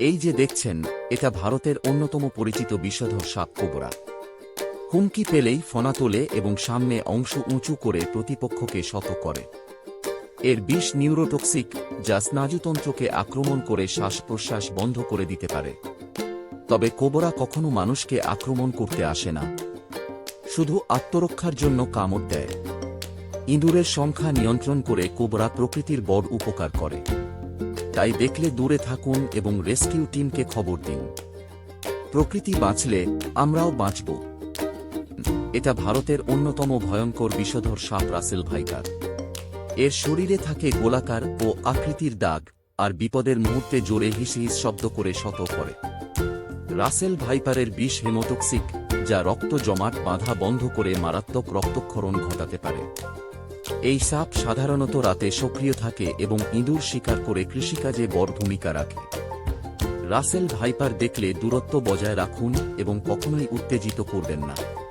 এই যে দেখছেন, এটা ভারতের অন্যতম পরিচিত বিষধর সাপ কোবরা। হুমকি পেলেই ফনা তোলে এবং সামনে অংশ উঁচু করে প্রতিপক্ষকে শত করে। এর বিষ নিউরোটক্সিক, যা স্নায়ুতন্ত্রকে আক্রমণ করে শ্বাস প্রশ্বাস বন্ধ করে দিতে পারে। তবে কোবরা কখনো মানুষকে আক্রমণ করতে আসে না। শুধু আত্মরক্ষার জন্য কামড় দেয়। ইঁদুরের সংখ্যা নিয়ন্ত্রণ করে কোবরা প্রকৃতির বড় উপকার করে। তাই দেখলে দূরে থাকুন এবং রেস্কিউ টিমকে খবর দিন। প্রকৃতি বাঁচলে আমরাও বাঁচব। এটা ভারতের অন্যতম ভয়ঙ্কর বিষধর সাপ রাসেল ভাইকার এর শরীরে থাকে গোলাকার ও আকৃতির দাগ, আর বিপদের মুহূর্তে জোরে হিস হিস শব্দ করে শত করে। রাসেল ভাইপারের বিষ হেমোটক্সিক, যা রক্ত জমাট বাঁধা বন্ধ করে মারাত্মক রক্তক্ষরণ ঘটাতে পারে। এই সাপ সাধারণত রাতে সক্রিয় থাকে এবং ইঁদুর শিকার করে কৃষিকাজে বড় ভূমিকা রাখে। রাসেল ভাইপার দেখলে দূরত্ব বজায় রাখুন এবং কখনোই উত্তেজিত করবেন না।